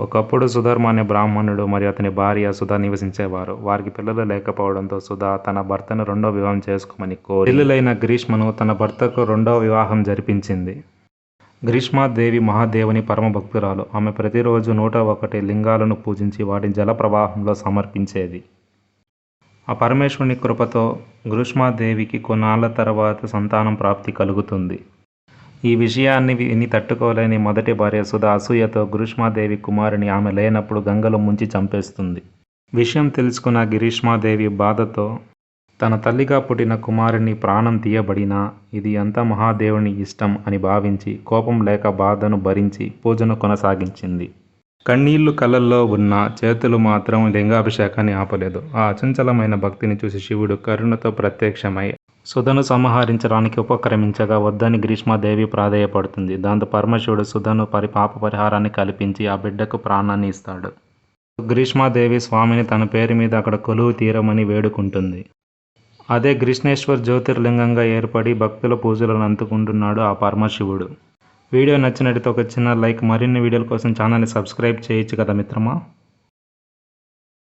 ఒకప్పుడు సుధర్మ అనే బ్రాహ్మణుడు మరియు అతని భార్య సుధ నివసించేవారు. వారికి పిల్లలు లేకపోవడంతో సుధ తన భర్తను రెండో వివాహం చేసుకోమని కోరి పెళ్ళిలైన గ్రీష్మను తన భర్తకు రెండో వివాహం జరిపించింది. గ్రీష్మాదేవి మహాదేవుని పరమ భక్తురాలు ఆమె ప్రతిరోజు నూట ఒకటి లింగాలను పూజించి వాటిని జల ప్రవాహంలో సమర్పించేది. ఆ పరమేశ్వరుని కృపతో గ్రీష్మాదేవికి కొన్నాళ్ళ తర్వాత సంతానం ప్రాప్తి కలుగుతుంది. ఈ విషయాన్ని విని తట్టుకోలేని మొదటి భార్య సుధ అసూయతో గ్రీష్మాదేవి కుమారుని ఆమె లేనప్పుడు గంగలో ముంచి చంపేస్తుంది. విషయం తెలుసుకున్న గిరీష్మాదేవి బాధతో తన తల్లిగా పుట్టిన కుమారుని ప్రాణం తీయబడినా ఇది అంతా మహాదేవుని ఇష్టం అని భావించి కోపం లేక బాధను భరించి పూజను కొనసాగించింది. కన్నీళ్ళు కళ్ళల్లో ఉన్న చేతులు మాత్రం లింగాభిషేకాన్ని ఆపలేదు. ఆ అచంచలమైన భక్తిని చూసి శివుడు కరుణతో ప్రత్యక్షమై సుధను సంహరించడానికి ఉపక్రమించగా వద్దని గ్రీష్మాదేవి ప్రాధేయపడుతుంది. దాంతో పరమశివుడు సుధను పరి పాప పరిహారాన్ని కల్పించి ఆ బిడ్డకు ప్రాణాన్ని ఇస్తాడు. గ్రీష్మాదేవి స్వామిని తన పేరు మీద అక్కడ కొలువు తీరమని వేడుకుంటుంది. అదే గ్రీష్ణేశ్వర్ జ్యోతిర్లింగంగా ఏర్పడి భక్తుల పూజలను అందుకుంటున్నాడు ఆ పరమశివుడు. వీడియో నచ్చినట్టు ఒక చిన్న లైక్. మరిన్ని వీడియోల కోసం ఛానల్ని సబ్స్క్రైబ్ చేయొచ్చు కదా మిత్రమా?